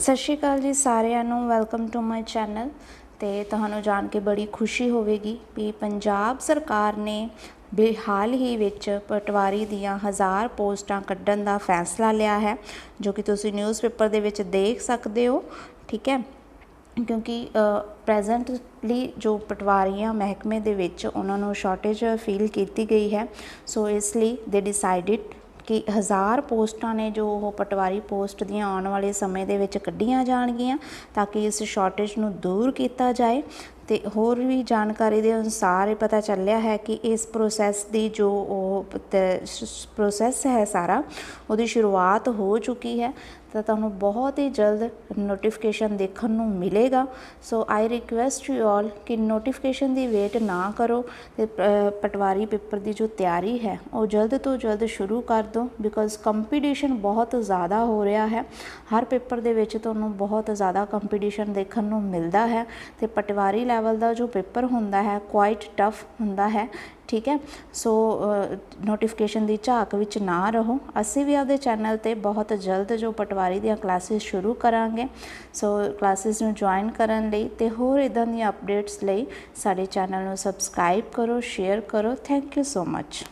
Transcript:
ਸਤਿ ਸ਼੍ਰੀ ਅਕਾਲ ਜੀ ਸਾਰਿਆਂ ਨੂੰ ਵੈਲਕਮ ਟੂ ਮਾਈ ਚੈਨਲ ਤੇ ਤੁਹਾਨੂੰ ਜਾਣ ਕੇ ਬੜੀ ਖੁਸ਼ੀ ਹੋਵੇਗੀ ਵੀ ਪੰਜਾਬ ਸਰਕਾਰ ਨੇ ਵੀ ਹੀ ਵਿੱਚ ਪਟਵਾਰੀ ਦੀਆਂ ਹਜ਼ਾਰ ਪੋਸਟਾਂ ਕੱਢਣ ਦਾ ਫੈਸਲਾ ਲਿਆ ਹੈ, ਜੋ ਕਿ ਤੁਸੀਂ ਨਿਊਜ਼ਪੇਪਰ ਦੇ ਵਿੱਚ ਦੇਖ ਸਕਦੇ ਹੋ, ਠੀਕ ਹੈ? ਕਿਉਂਕਿ ਪ੍ਰੈਜ਼ੈਂਟਲੀ ਜੋ ਪਟਵਾਰੀਆਂ ਮਹਿਕਮੇ ਦੇ ਵਿੱਚ ਉਹਨਾਂ ਨੂੰ ਸ਼ਾਰਟੇਜ ਫੀਲ ਕੀਤੀ ਗਈ ਹੈ, ਸੋ ਇਸ ਲਈ ਦੇ ਡਿਸਾਈਡਡ ਕਿ ਹਜ਼ਾਰ ਪੋਸਟਾਂ ਨੇ ਜੋ ਉਹ ਪਟਵਾਰੀ ਪੋਸਟ ਦੀਆਂ ਆਉਣ ਵਾਲੇ ਸਮੇਂ ਦੇ ਵਿੱਚ ਕੱਢੀਆਂ ਜਾਣਗੀਆਂ ਤਾਂ ਕਿ ਇਸ ਸ਼ਾਰਟੇਜ ਨੂੰ ਦੂਰ ਕੀਤਾ ਜਾਏ। ਤੇ ਹੋਰ ਵੀ ਜਾਣਕਾਰੀ ਦੇ ਅਨੁਸਾਰ ਇਹ ਪਤਾ ਚੱਲਿਆ ਹੈ ਕਿ ਇਸ ਪ੍ਰੋਸੈਸ ਦੀ ਜੋ ਉਹ ਪ੍ਰੋਸੈਸ ਹੈ ਸਾਰਾ, ਉਹਦੀ ਸ਼ੁਰੂਆਤ ਹੋ ਚੁੱਕੀ ਹੈ। ਤਾਂ ਤੁਹਾਨੂੰ ਬਹੁਤ ਹੀ ਜਲਦ ਨੋਟੀਫਿਕੇਸ਼ਨ ਦੇਖਣ ਨੂੰ ਮਿਲੇਗਾ। ਸੋ ਆਈ ਰਿਕੁਐਸਟ ਯੂ ਆਲ ਕਿ ਨੋਟੀਫਿਕੇਸ਼ਨ ਦੀ ਵੇਟ ਨਾ ਕਰੋ ਤੇ ਪਟਵਾਰੀ ਪੇਪਰ ਦੀ ਜੋ ਤਿਆਰੀ ਹੈ, ਉਹ ਜਲਦ ਤੋਂ ਜਲਦ ਸ਼ੁਰੂ ਕਰ ਦਿਓ। ਬਿਕੋਜ਼ ਕੰਪੀਟੀਸ਼ਨ ਬਹੁਤ ਜ਼ਿਆਦਾ ਹੋ ਰਿਹਾ ਹੈ। ਹਰ ਪੇਪਰ ਦੇ ਵਿੱਚ ਤੁਹਾਨੂੰ ਬਹੁਤ ਜ਼ਿਆਦਾ ਕੰਪੀਟੀਸ਼ਨ ਦੇਖਣ ਨੂੰ ਮਿਲਦਾ ਹੈ ਤੇ ਪਟਵਾਰੀ ਲੈਵਲ ਦਾ ਜੋ ਪੇਪਰ ਹੁੰਦਾ ਹੈ ਕੁਆਇਟ ਟਫ ਹੁੰਦਾ ਹੈ, ਠੀਕ ਹੈ? ਸੋ ਨੋਟੀਫਿਕੇਸ਼ਨ ਦੀ ਝਾਕ ਵਿੱਚ ਨਾ ਰਹੋ। ਅਸੀਂ ਵੀ ਆਪਦੇ ਚੈਨਲ ਤੇ ਬਹੁਤ ਜਲਦ ਜੋ ਪਟਵਾਰੀ ਦੀਆਂ ਕਲਾਸਿਸ ਸ਼ੁਰੂ ਕਰਾਂਗੇ। ਸੋ ਕਲਾਸਿਸ ਨੂੰ ਜੁਆਇਨ ਕਰਨ ਲਈ ਤੇ ਹੋਰ ਇਦਾਂ ਦੀਆਂ ਅਪਡੇਟਸ ਲਈ ਸਾਡੇ ਚੈਨਲ ਨੂੰ ਸਬਸਕ੍ਰਾਈਬ ਕਰੋ ਸ਼ੇਅਰ ਕਰੋ। Thank you so much